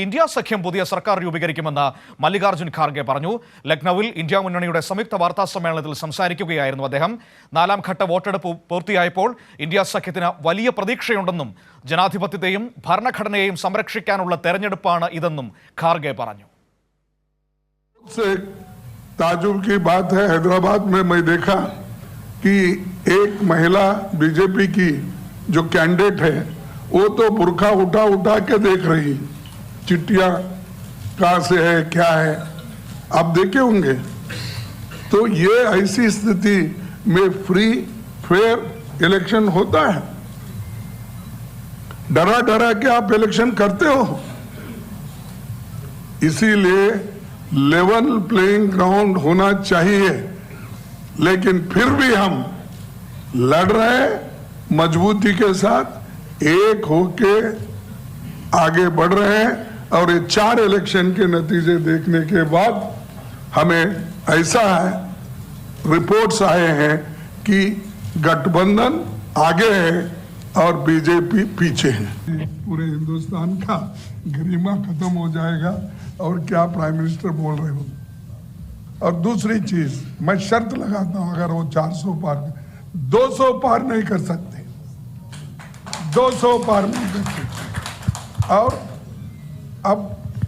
India സഖ്യം പുതിയ സർക്കാർ രൂപീകരിക്കുമെന്ന് മല്ലികാർജ്ജുൻ ഖാർഗെ പറഞ്ഞു ലക്നൌവിൽ ഇന്ത്യ മുന്നണിയുടെ സംയുക്ത വാർത്താ സമ്മേളനത്തിൽ സംസാരിക്കുകയായിരുന്നു അദ്ദേഹം നാലാം ഘട്ട വോട്ടെടുപ്പ് പൂർത്തിയായപ്പോൾ ഇന്ത്യ സഖ്യത്തിന് വലിയ പ്രതീക്ഷയുണ്ടെന്നും ജനാധിപത്യത്തെയും ഭരണഘടനയെയും സംരക്ഷിക്കാനുള്ള തെരഞ്ഞെടുപ്പാണ് ഇതെന്നും ഖാർഗെ പറഞ്ഞു से ताजुब की बात है हैदराबाद में मैं देखा कि एक महिला बीजेपी की जो कैंडिडेट है वो तो बुरखा उठा उठा के देख रही चिट्टिया कहाँ से है, क्या है, आप देखे होंगे। तो ये ऐसी स्थिति में फ्री फेयर इलेक्शन होता है। डरा डरा के आप इलेक्शन करते हो। इसीलिए लेवल प्लेइंग ग्राउंड होना चाहिए। लेकिन फिर भी हम लड़ रहे हैं मजबूती के साथ, एक होके आगे बढ़ रहे हैं। और ये चार इलेक्शन के नतीजे देखने के बाद हमें ऐसा है रिपोर्ट्स आए हैं कि गठबंधन आगे है और बीजेपी पीछे है। पूरे हिंदुस्तान का गरिमा खत्म हो जाएगा और क्या प्राइम मिनिस्टर बोल रहे हो? और दूसरी चीज़, मैं शर्त लगाता हूँ, अगर वो 400 पार 200 पार नहीं कर सकते। 200 पार नहीं कर सकते। और अब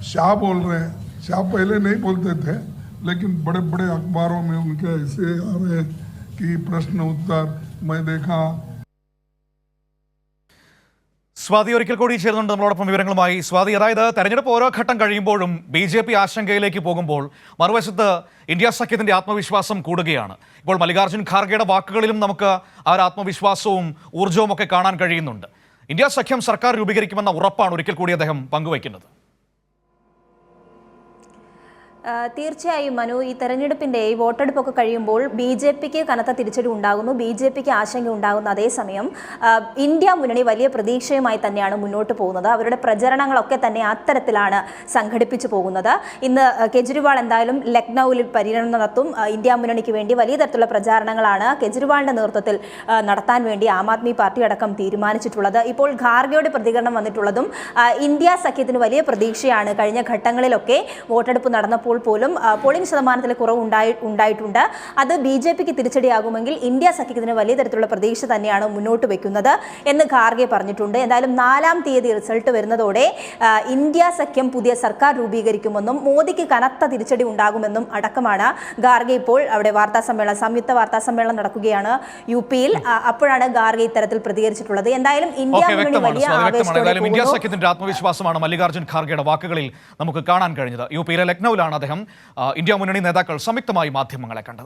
शाह बोल रहे हैं शाह पहले नहीं बोलते थे लेकिन बड़े बड़े अखबारों में उनके ऐसे आ रहे हैं कि प्रश्न उत्तर मैं देखा സ്വാതി ഒരിക്കൽ കൂടി ചേർന്നുണ്ട് നമ്മളോടൊപ്പം വിവരങ്ങളുമായി സ്വാതി അതായത് തെരഞ്ഞെടുപ്പ് ഓരോ ഘട്ടം കഴിയുമ്പോഴും ബി ജെ പി ആശങ്കയിലേക്ക് പോകുമ്പോൾ മറുവശത്ത് ഇന്ത്യ സഖ്യത്തിന്റെ ആത്മവിശ്വാസം കൂടുകയാണ് ഇപ്പോൾ മല്ലികാർജ്ജുൻ ഖാർഗെയുടെ വാക്കുകളിലും നമുക്ക് ആ ഒരു ആത്മവിശ്വാസവും ഊർജ്ജവും ഒക്കെ കാണാൻ കഴിയുന്നുണ്ട് ഇന്ത്യ സഖ്യം സർക്കാർ രൂപീകരിക്കുമെന്ന ഉറപ്പാണ് ഒരിക്കൽ കൂടി അദ്ദേഹം പങ്കുവയ്ക്കുന്നത് ആ, തീർച്ചയായും മനു ഈ തെരഞ്ഞെടുപ്പിന്റെ ഈ വോട്ടെടുപ്പൊക്കെ കഴിയുമ്പോൾ ബി ജെ പിക്ക് കനത്ത തിരിച്ചടി ഉണ്ടാകുന്നു ബി ജെ പിക്ക് ആശങ്ക ഉണ്ടാകുന്ന അതേസമയം ഇന്ത്യ മുന്നണി വലിയ പ്രതീക്ഷയുമായി തന്നെയാണ് മുന്നോട്ട് പോകുന്നത്. അവരുടെ പ്രചരണങ്ങളൊക്കെ തന്നെ അത്തരത്തിലാണ് സംഘടിപ്പിച്ചു പോകുന്നത്. ഇന്ന് കെജ്രിവാൾ എന്തായാലും ലക്നൌവിൽ പര്യടനം നടത്തും. ഇന്ത്യ മുന്നണിക്ക് വേണ്ടി വലിയ തരത്തിലുള്ള പ്രചാരണങ്ങളാണ് കെജ്രിവാളിന്റെ നേതൃത്വത്തിൽ നടത്താൻ വേണ്ടി ആം ആദ്മി പാർട്ടി അടക്കം തീരുമാനിച്ചിട്ടുള്ളത്. ഇപ്പോൾ ഖാർഗെയുടെ പ്രതികരണം വന്നിട്ടുള്ളതും ഇന്ത്യ സഖ്യത്തിന് വലിയ പ്രതീക്ഷയാണ്. കഴിഞ്ഞ ഘട്ടങ്ങളിലൊക്കെ വോട്ടെടുപ്പ് നടന്നപ്പോൾ പോലും പോളിംഗ് ശതമാനത്തിൽ കുറവ് ഉണ്ടായി ഉണ്ടായിട്ടുണ്ട്. അത് ബി ജെ പിക്ക് തിരിച്ചടിയാകുമെങ്കിൽ ഇന്ത്യ സഖ്യത്തിന് വലിയ തരത്തിലുള്ള പ്രതീക്ഷ തന്നെയാണ് മുന്നോട്ട് വെക്കുന്നത് എന്ന് ഖാർഗെ പറഞ്ഞിട്ടുണ്ട്. എന്തായാലും നാലാം തീയതി റിസൾട്ട് വരുന്നതോടെ ഇന്ത്യ സഖ്യം പുതിയ സർക്കാർ രൂപീകരിക്കുമെന്നും മോദിക്ക് കനത്ത തിരിച്ചടി ഉണ്ടാകുമെന്നും അടക്കമാണ് ഖാർഗെ ഇപ്പോൾ അവിടെ വാർത്താ സമ്മേളനം സംയുക്ത വാർത്താ സമ്മേളനം നടക്കുകയാണ് യു പിയിൽ. അപ്പോഴാണ് ഖാർഗെ ഇത്തരത്തിൽ പ്രതികരിച്ചിട്ടുള്ളത്. എന്തായാലും ഇന്ത്യ മുന്നണി വലിയ ആവേശത്തോടെ ആത്മവിശ്വാസമാണ് മല്ലികാർജുൻ ഖാർഗെയുടെ വാക്കുകളിൽ നമുക്ക് കാണാൻ കഴിഞ്ഞത്. യു പിയിലെ ലക്നൌവിലാണ് അദ്ദേഹം ഇന്ത്യ മുന്നണി നേതാക്കൾ സംയുക്തമായി മാധ്യമങ്ങളെ കണ്ടത്.